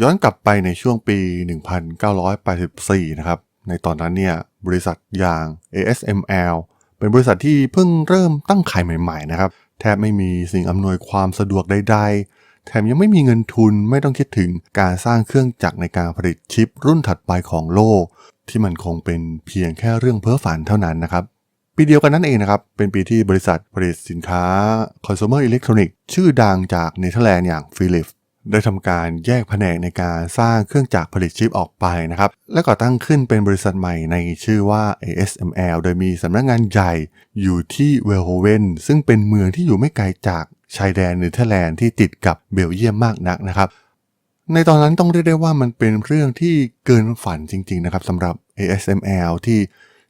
ย้อนกลับไปในช่วงปี 1984 นะครับ ในตอนนั้นเนี่ยบริษัทอย่าง ASML เป็นบริษัทที่เพิ่งเริ่มตั้งขายใหม่ ๆ นะครับ แทบไม่มีสิ่งอำนวยความสะดวกใด ๆ แถมยังไม่มีเงินทุนไม่ต้องคิดถึงการสร้างเครื่องจักรในการผลิตชิปรุ่นถัดไปของโลก ที่มันคงเป็นเพียงแค่เรื่องเพ้อฝันเท่านั้นนะครับ ปีเดียวกันนั่นเองนะครับ เป็นปีที่บริษัทผลิตสินค้า consumer electronics ชื่อดังจากเนเธอร์แลนด์อย่าง Philips ได้ทำการแยกแผนกในการสร้างเครื่องจักรผลิตชิปออกไปนะครับ และก่อตั้งขึ้นเป็นบริษัทใหม่ในชื่อว่า ASML โดยมีสำนักงานใหญ่อยู่ที่เวลโฮเวนซึ่งเป็นเมืองที่อยู่ไม่ไกลจากชายแดนเนเธอร์แลนด์ที่ติดกับเบลเยียมมากนักนะครับ ในตอนนั้นต้องเรียกได้ว่ามันเป็นเรื่องที่เกินฝันจริงๆนะครับสำหรับ ASML ที่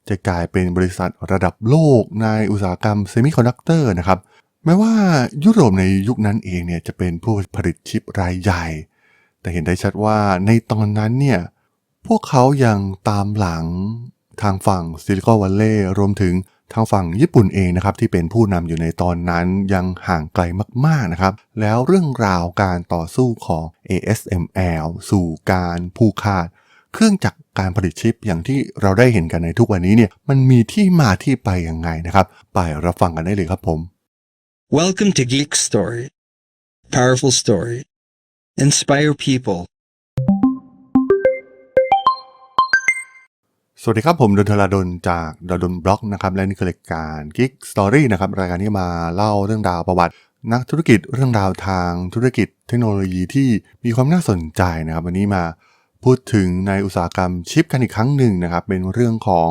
จะกลายเป็นบริษัทระดับโลกในอุตสาหกรรมเซมิคอนดักเตอร์นะครับ แม้ว่ายุโรปในยุคนั้นเองเนี่ยจะเป็นผู้ผลิตชิปรายใหญ่ แต่เห็นได้ชัดว่าในตอนนั้นเนี่ยพวกเขายังตามหลังทางฝั่งซิลิคอนวัลเลย์รวมถึงทางฝั่งญี่ปุ่นเองนะครับที่เป็นผู้นำอยู่ในตอนนั้นยังห่างไกลมากๆนะครับ แล้วเรื่องราวการต่อสู้ของ ASML สู่การผูกขาด เครื่องจักรการผลิตชิปอย่างที่เราได้เห็นกันในทุกวันนี้เนี่ยมันมีที่มาที่ไปยังไงนะครับ ไปรับฟังกันได้เลยครับผม Welcome to Geek Story. Powerful story. Inspire people. สวัสดีครับผมดนทราดนจากดนบล็อกนะครับและนี่คือรายการ Geek Story นะครับรายการที่มาเล่าเรื่องราวประวัตินักธุรกิจเรื่องราวทางธุรกิจเทคโนโลยีที่มีความน่าสนใจนะครับวันนี้มาพูดถึงในอุตสาหกรรมชิปกันอีกครั้งหนึ่งนะครับเป็นเรื่องของ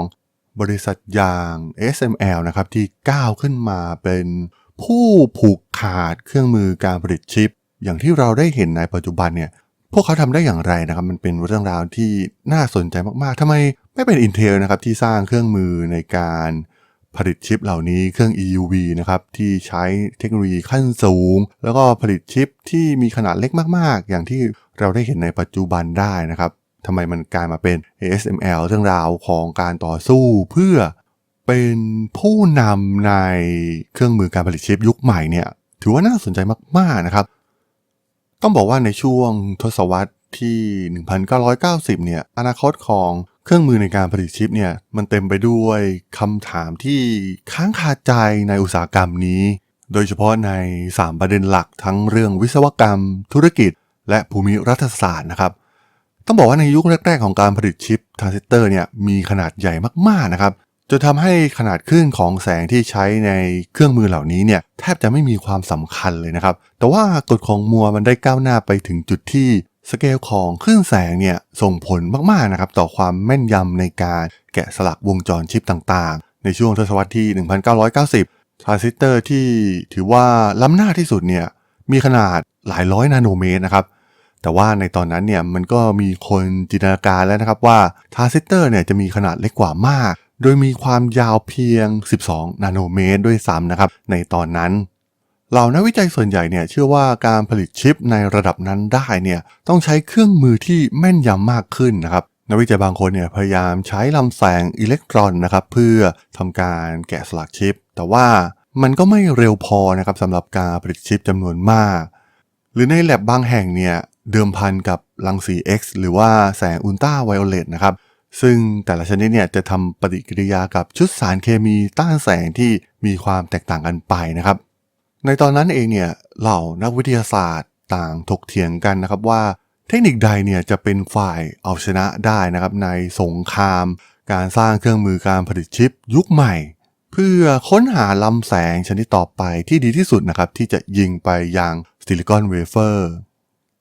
บริษัทอย่าง SML นะครับที่ก้าวขึ้นมาเป็น ผู้ผูกขาดเครื่องมือการผลิตชิป อย่างที่เราได้เห็นในปัจจุบันเนี่ยพวกเขาทำได้อย่างไรนะครับ มันเป็นเรื่องราวที่น่าสนใจมากๆทำไมไม่เป็น Intel นะครับที่สร้างเครื่องมือในการผลิตชิปเหล่านี้เครื่อง EUV นะครับที่ใช้เทคโนโลยีขั้นสูง แล้วก็ผลิตชิปที่มีขนาดเล็กมาก ๆ อย่างที่เราได้เห็นในปัจจุบันได้นะครับทำไมมันกลายมาเป็น ASML เรื่องราวของการต่อสู้เพื่อ เป็นผู้นำในเครื่องมือการผลิตชิปยุคใหม่เนี่ยถือว่าน่าสนใจมากๆนะครับ ต้องบอกว่าในช่วงทศวรรษที่ 1990 เนี่ยอนาคตของเครื่องมือในการผลิตชิปเนี่ยมันเต็มไปด้วยคำถามที่ค้างคาใจในอุตสาหกรรมนี้ โดยเฉพาะใน 3 ประเด็นหลักทั้งเรื่องวิศวกรรม ธุรกิจ และภูมิรัฐศาสตร์นะครับ ต้องบอกว่าในยุคแรก ๆ ของการผลิตชิปทรานซิสเตอร์เนี่ยมีขนาดใหญ่มากๆนะครับ จนทำให้ขนาดคลื่นของแสงที่ใช้ในเครื่องมือเหล่านี้เนี่ยแทบจะไม่มีความสำคัญเลยนะครับ แต่ว่ากฎของมัวมันได้ก้าวหน้าไปถึงจุดที่สเกลของคลื่นแสงเนี่ยส่งผลมากๆนะครับต่อความแม่นยำในการแกะสลักวงจรชิปต่างๆ ในช่วงทศวรรษที่ 1990 ทรานซิสเตอร์ที่ถือว่าล้ำหน้าที่สุดเนี่ยมีขนาดหลายร้อยนาโนเมตรนะครับแต่ว่าในตอนนั้นเนี่ยมันก็มีคนจินตนาการแล้วนะครับว่าทรานซิสเตอร์เนี่ยจะมีขนาดเล็กกว่ามาก โดยมีความยาวเพียง 12 นาโนเมตรด้วยซ้ำนะครับ ในตอนนั้น เหล่านักวิจัยส่วนใหญ่เนี่ยเชื่อว่าการผลิตชิปในระดับนั้นได้เนี่ยต้องใช้เครื่องมือที่แม่นยำมากขึ้นนะครับนักวิจัยบางคนเนี่ยพยายามใช้ลำแสงอิเล็กตรอนนะครับเพื่อทำการแกะสลักชิป แต่ว่ามันก็ไม่เร็วพอนะครับสำหรับการผลิตชิปจำนวนมาก หรือในแลบบางแห่งเนี่ยเดิมพันกับรังสี X หรือว่าแสงอุลตราไวโอเลตนะครับ ซึ่งแต่ละชนิดเนี่ยจะทำปฏิกิริยากับชุดสารเคมีต้านแสงที่มีความแตกต่างกันไปนะครับ ในตอนนั้นเองเนี่ยเหล่านักวิทยาศาสตร์ต่างถกเถียงกันนะครับว่า เทคนิคใดเนี่ยจะเป็นฝ่ายเอาชนะได้นะครับในสงคราม การสร้างเครื่องมือการผลิตชิปยุคใหม่ เพื่อค้นหาลำแสงชนิดต่อไปที่ดีที่สุดนะครับที่จะยิงไปยังซิลิคอนเวเฟอร์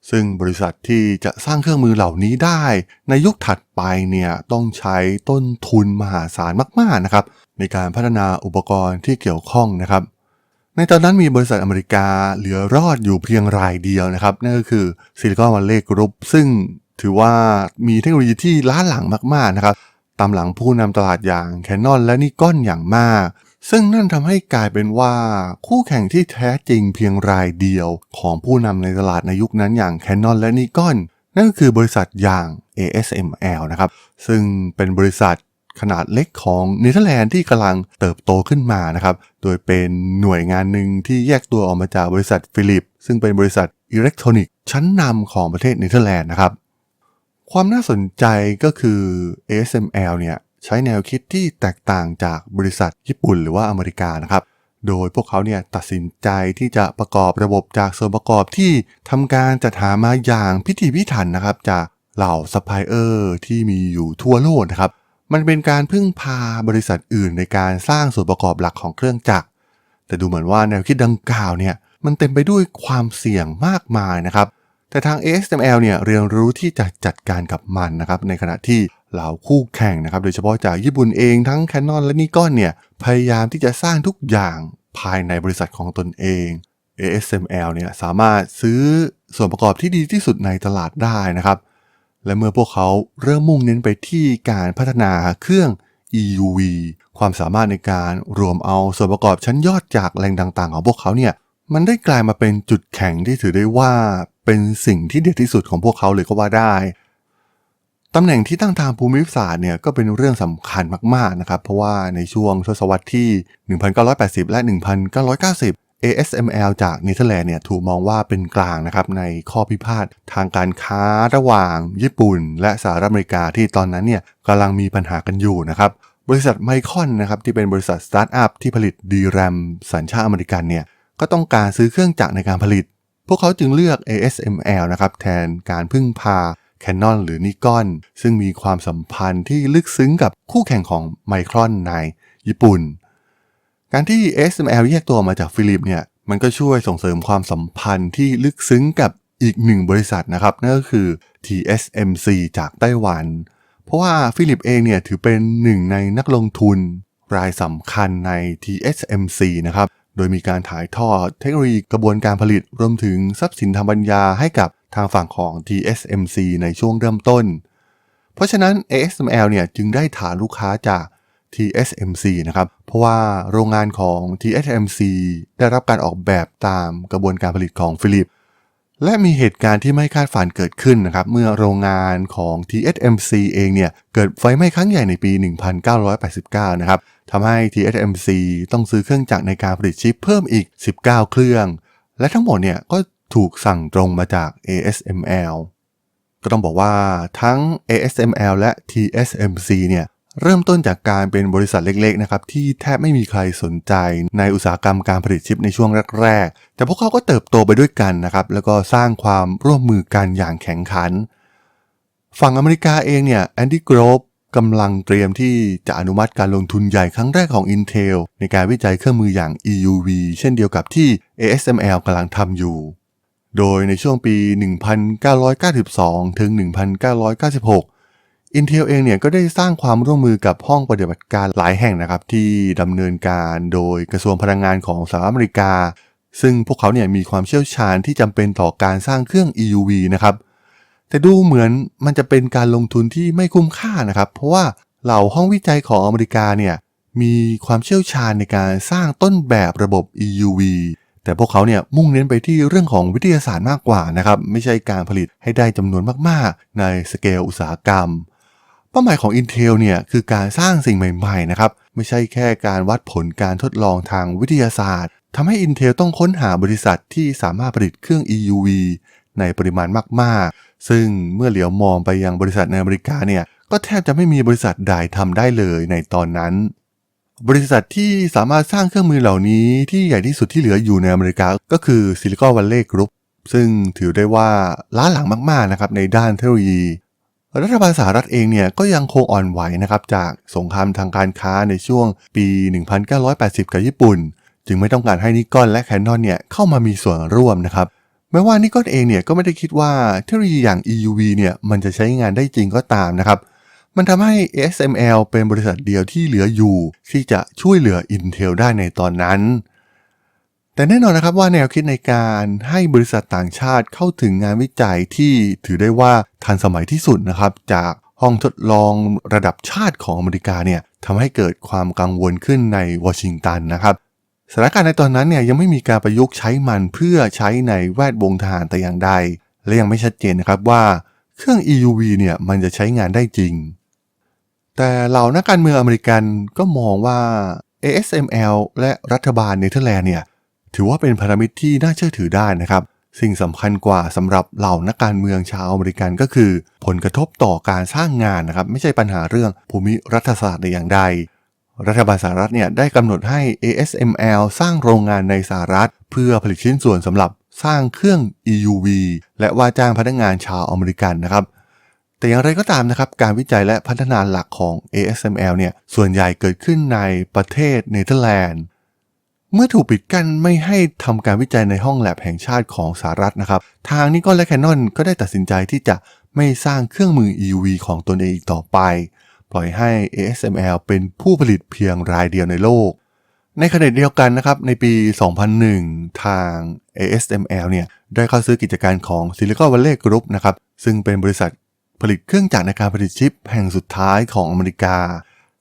ซึ่งบริษัทที่จะสร้างเครื่องมือเหล่านี้ได้ ในยุคถัดไปเนี่ยต้องใช้ต้นทุนมหาศาลมากๆนะครับในการพัฒนาอุปกรณ์ที่เกี่ยวข้องนะครับ ในตอนนั้นมีบริษัทอเมริกาเหลือรอดอยู่เพียงรายเดียวนะครับ นั่นก็คือซิลิคอนวัลเลย์กรุ๊ปซึ่งถือว่ามีเทคโนโลยีที่ล้าหลังมากๆนะครับ ตามหลังผู้นำตลาดอย่าง Canon และ Nikon อย่างมาก ซึ่งนั่นทำให้กลายเป็นว่า คู่แข่งที่แท้จริงเพียงรายเดียวของผู้นำในตลาดในยุคนั้นอย่าง Canon และ Nikon นั่นก็คือบริษัทอย่าง ASML นะครับ ซึ่งเป็นบริษัทขนาดเล็กของเนเธอร์แลนด์ที่กำลังเติบโตขึ้นมานะครับ โดยเป็นหน่วยงานหนึ่งที่แยกตัวออกมาจากบริษัทฟิลิป ซึ่งเป็นบริษัทอิเล็กทรอนิกส์ชั้นนำของประเทศเนเธอร์แลนด์นะครับ ความน่าสนใจก็คือ ASML เนี่ย ใช้แนวคิดที่แตกต่างจากบริษัทญี่ปุ่นหรือว่าอเมริกานะครับโดยพวกเขาเนี่ยตัดสินใจที่จะประกอบระบบจากส่วนประกอบที่ทำการจัดหามาอย่างพิถีพิถันนะครับ จากเหล่าซัพพลายเออร์ที่มีอยู่ทั่วโลกนะครับ มันเป็นการพึ่งพาบริษัทอื่นในการสร้างส่วนประกอบหลักของเครื่องจักร แต่ดูเหมือนว่าแนวคิดดังกล่าวเนี่ยมันเต็มไปด้วยความเสี่ยงมากมายนะครับ แต่ทาง ASML เนี่ยเรียนรู้ที่จะจัดการกับมันนะครับ ในขณะที่ เหล่าคู่แข่งนะครับ โดยเฉพาะจากญี่ปุ่นเองทั้ง Canon และ Nikon เนี่ยพยายามที่จะสร้างทุกอย่างภายในบริษัทของตนเอง ASML เนี่ยสามารถซื้อส่วนประกอบที่ดีที่สุดในตลาดได้นะครับ และเมื่อพวกเขาเริ่มมุ่งเน้นไปที่การพัฒนาเครื่อง EUV ความสามารถในการรวมเอาส่วนประกอบชั้นยอดจากแหล่งต่างๆ ของพวกเขาเนี่ยมันได้กลายมาเป็นจุดแข็งที่ถือได้ว่าเป็นสิ่งที่เด็ดที่สุดของพวกเขาเลยก็ว่าได้ ตำแหน่งที่ตั้งทางภูมิศาสตร์เนี่ยก็เป็นเรื่องสำคัญมากๆนะครับ เพราะว่าในช่วงทศวรรษที่ 1980 และ 1990 ASML จากเนเธอร์แลนด์เนี่ยถูกมองว่าเป็นกลางนะครับในข้อพิพาททางการค้าระหว่าง ญี่ปุ่น และสหรัฐอเมริกาที่ตอนนั้นเนี่ยกำลังมีปัญหากันอยู่นะครับบริษัทไมคอนนะครับที่เป็นบริษัทสตาร์ทอัพที่ผลิตดีแรมสัญชาติอเมริกันเนี่ยก็ต้องการซื้อเครื่องจักรในการผลิต พวกเขาจึงเลือก ASML นะครับแทนการพึ่งพา Canon หรือ Nikon ซึ่งมีความสัมพันธ์ที่ลึกซึ้งกับคู่แข่งของไมครอนในญี่ปุ่น การที่ SML แยกตัวมาจากฟิลิปเนี่ยมันก็ช่วยส่งเสริมความสัมพันธ์ที่ลึกซึ้งกับอีกหนึ่งบริษัทนะครับนั่นก็คือ TSMC จากไต้หวัน เพราะว่าฟิลิปเองเนี่ยถือเป็นหนึ่งในนักลงทุน รายสำคัญใน TSMC นะครับ โดยมีการถ่ายทอดเทคโนโลยีกระบวนการผลิตรวมถึงทรัพย์สินทางปัญญาให้กับ ทางฝั่งของ TSMC ในช่วงเริ่มต้น เพราะฉะนั้น ASML เนี่ยจึงได้ฐานลูกค้าจาก TSMC นะครับ เพราะว่าโรงงานของ TSMC ได้รับการออกแบบตามกระบวนการผลิตของฟิลิป และมีเหตุการณ์ที่ไม่คาดฝันเกิดขึ้นนะครับ เมื่อโรงงานของ TSMC เองเนี่ย เกิดไฟไหม้ครั้งใหญ่ในปี 1989 นะครับทำให้ TSMC ต้องซื้อเครื่องจักรในการผลิตชิปเพิ่มอีก 19 เครื่อง และทั้งหมดเนี่ยก็ ถูกสั่งตรงมาจาก ASML ก็ต้องบอกว่าทั้ง ASML และ TSMC เนี่ยเริ่มต้นจากการเป็นบริษัทเล็กๆนะครับที่แทบไม่มีใครสนใจในอุตสาหกรรมการผลิตชิปในช่วงแรกๆ แต่พวกเขาก็เติบโตไปด้วยกันนะครับแล้วก็สร้างความร่วมมือกันอย่างแข็งขัน ฝั่งอเมริกาเองเนี่ยแอนดี้กรอบกำลังเตรียมที่จะอนุมัติการลงทุนใหญ่ครั้งแรกของ Intel ในการวิจัยเครื่องมืออย่าง EUV เช่นเดียวกับที่ ASML กำลังทำอยู่ โดยในช่วงปี 1992 ถึง 1996 Intel เองเนี่ยก็ได้สร้างความร่วมมือกับห้องปฏิบัติการหลายแห่งนะครับ ที่ดำเนินการโดยกระทรวงพลังงานของสหรัฐอเมริกา ซึ่งพวกเขาเนี่ยมีความเชี่ยวชาญที่จำเป็นต่อการสร้างเครื่อง EUV นะครับ แต่ดูเหมือนมันจะเป็นการลงทุนที่ไม่คุ้มค่านะครับ เพราะว่าเหล่าห้องวิจัยของอเมริกาเนี่ยมีความเชี่ยวชาญในการสร้างต้นแบบระบบ EUV แต่พวกเขาเนี่ยมุ่งเน้นไปที่เรื่องของวิทยาศาสตร์มากกว่านะครับไม่ใช่การผลิตให้ได้จำนวนมากๆ ในสเกลอุตสาหกรรม เป้าหมายของ Intel เนี่ยคือการสร้างสิ่งใหม่ๆนะครับไม่ใช่แค่การวัดผลการทดลองทางวิทยาศาสตร์ทำให้ Intel ต้องค้นหาบริษัทที่สามารถผลิตเครื่อง EUV ในปริมาณมากๆ ซึ่งเมื่อเหลียวมองไปยังบริษัทในอเมริกาเนี่ยก็แทบจะไม่มีบริษัทใดทำได้เลยในตอนนั้น บริษัทที่สามารถสร้างเครื่องมือเหล่านี้ที่ใหญ่ที่สุดที่เหลืออยู่ในอเมริกาก็คือ Silicon Valley Group ซึ่งถือได้ว่าล้าหลังมากๆนะครับในด้านเทคโนโลยี รัฐบาลสหรัฐเองเนี่ยก็ยังคงอ่อนไหวนะครับจากสงครามทางการค้าในช่วงปี 1980 กับญี่ปุ่น จึงไม่ต้องการให้นิกอนและแคนนอนเนี่ยเข้ามามีส่วนร่วมนะครับแม้ว่านิกอนเองเนี่ยก็ไม่ได้คิดว่าเทคโนโลยีอย่าง EUV เนี่ยมันจะใช้งานได้จริงก็ตามนะครับ มันทำให้ ASML เป็นบริษัทเดียวที่เหลืออยู่ ที่จะช่วยเหลือ Intel ได้ในตอนนั้น แต่แน่นอนนะครับว่าแนวคิดในการให้บริษัทต่างชาติเข้าถึงงานวิจัยที่ถือได้ว่าทันสมัยที่สุดนะครับจากห้องทดลองระดับชาติของอเมริกาเนี่ยทำให้เกิดความกังวลขึ้นในวอชิงตันนะครับสถานการณ์ในตอนนั้นเนี่ยยังไม่มีการประยุกต์ใช้มันเพื่อใช้ในแวดวงทหารแต่อย่างใด และยังไม่ชัดเจนนะครับว่าเครื่อง EUV เนี่ยมันจะใช้งานได้จริง แต่เหล่านักการเมืองอเมริกันก็มองว่า ASML และรัฐบาลเนเธอร์แลนด์เนี่ยถือว่าเป็นพันธมิตรที่น่าเชื่อถือได้นะครับ สิ่งสำคัญกว่าสำหรับเหล่านักการเมืองชาวอเมริกันก็คือ ผลกระทบต่อการสร้างงานนะครับ ไม่ใช่ปัญหาเรื่องภูมิรัฐศาสตร์อย่างใด รัฐบาลสหรัฐเนี่ยได้กำหนดให้ ASML สร้างโรงงานในสหรัฐ เพื่อผลิตชิ้นส่วนสำหรับสร้างเครื่อง EUV และว่าจ้างพนักงานชาวอเมริกันนะครับ แต่อย่างไรก็ตามนะครับ การวิจัยและพัฒนาหลักของ ASML เนี่ย ส่วนใหญ่เกิดขึ้นในประเทศเนเธอร์แลนด์ เมื่อถูกปิดกั้นไม่ให้ทำการวิจัยในห้องแลบแห่งชาติของสหรัฐนะครับ ทางนิกอนและแคนนอนก็ได้ตัดสินใจที่จะไม่สร้างเครื่องมือ EUV ของตนเองอีกต่อไป ปล่อยให้ ASML เป็นผู้ผลิตเพียงรายเดียวในโลก ในขณะเดียวกันนะครับ ในปี 2001 ทาง ASML เนี่ยได้เข้าซื้อกิจการของ Silicon Valley Group นะครับ ซึ่งเป็นบริษัท ผลิตเครื่องจักรในการผลิตชิปแห่งสุดท้ายของอเมริกา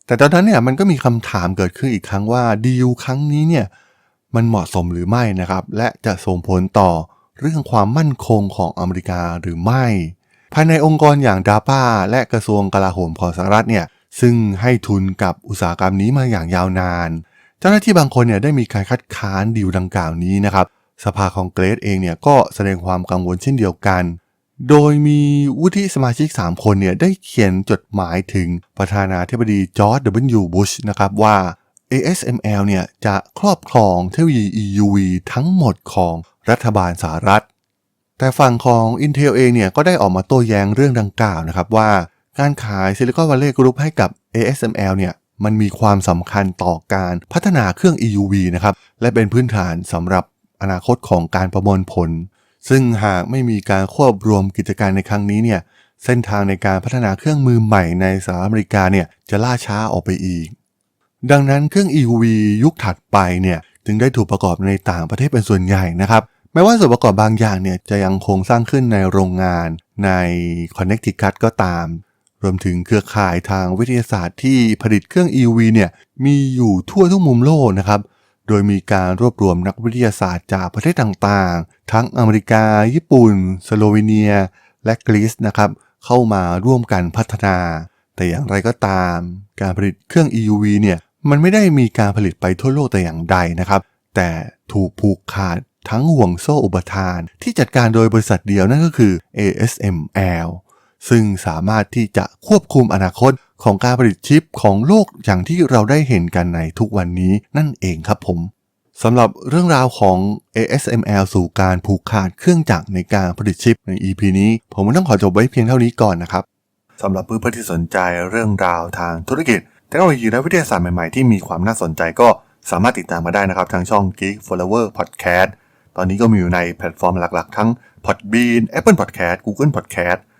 แต่ตอนนั้นเนี่ยมันก็มีคำถามเกิดขึ้นอีกครั้งว่าดีลครั้งนี้เนี่ยมันเหมาะสมหรือไม่นะครับ และจะส่งผลต่อเรื่องความมั่นคงของอเมริกาหรือไม่ ภายในองค์กรอย่างดาป้าและกระทรวงกลาโหมของสหรัฐเนี่ยซึ่งให้ทุนกับอุตสาหกรรมนี้มาอย่างยาวนาน เจ้าหน้าที่บางคนเนี่ยได้มีการคัดค้านดีลดังกล่าวนี้นะครับ สภาคองเกรสเองเนี่ยก็แสดงความกังวลเช่นเดียวกัน โดยมีวุฒิสมาชิก 3 คนเนี่ยได้เขียนจดหมายถึงประธานาธิบดีจอร์จ W. บุชนะครับว่า ASML เนี่ยจะครอบครองเทคโนโลยี EUV ทั้งหมดของรัฐบาลสหรัฐ แต่ฝั่งของ Intel เองเนี่ยก็ได้ออกมาโต้แย้งเรื่องดังกล่าวนะครับว่า การขาย Silicon Valley Group ให้กับ ASML เนี่ยมันมีความสำคัญต่อการพัฒนาเครื่อง EUV นะครับ และเป็นพื้นฐานสำหรับอนาคตของการประมวลผล ซึ่งหากไม่มีการควบรวมกิจการในครั้งนี้เนี่ยเส้นทางในการพัฒนาเครื่องมือใหม่ในสหรัฐอเมริกาเนี่ยจะล่าช้าออกไปอีก ดังนั้นเครื่อง EUV ยุคถัดไปเนี่ยจึงได้ถูกประกอบในต่างประเทศเป็นส่วนใหญ่นะครับแม้ว่าส่วนประกอบบางอย่างเนี่ยจะยังคงสร้างขึ้นในโรงงานใน Connecticut ก็ตาม รวมถึงเครือข่ายทางวิทยาศาสตร์ที่ผลิตเครื่อง EUV เนี่ยมีอยู่ทั่วทุกมุมโลกนะครับ โดยมีการรวบรวมนักวิทยาศาสตร์จากประเทศต่างๆ ทั้งอเมริกา ญี่ปุ่น สโลวีเนีย และกรีซนะครับเข้ามาร่วมกันพัฒนา แต่อย่างไรก็ตาม การผลิตเครื่อง EUV เนี่ยมันไม่ได้มีการผลิตไปทั่วโลกแต่อย่างใดนะครับ แต่ถูกผูกขาดทั้งห่วงโซ่อุปทาน ที่จัดการโดยบริษัทเดียวนั่นก็คือ ASML ซึ่งสามารถที่จะควบคุมอนาคต ของการผลิตชิปของโลกอย่างที่เราได้เห็นกันในทุกวันนี้นั่นเองครับผมสำหรับเรื่องราวของ ASML สู่การผูกขาดเครื่องจักรในการผลิตชิปใน EP นี้ ผมต้องขอจบไว้เพียงเท่านี้ก่อนนะครับสำหรับเพื่อนๆที่สนใจเรื่องราวทางธุรกิจเทคโนโลยีและวิทยาศาสตร์ใหม่ๆ ที่มีความน่าสนใจก็สามารถติดตามมาได้นะครับ ทางช่อง Geek Flower Podcast ตอนนี้ก็มีอยู่ในแพลตฟอร์มหลักๆ ทั้ง Podbean Apple Podcast Google Podcast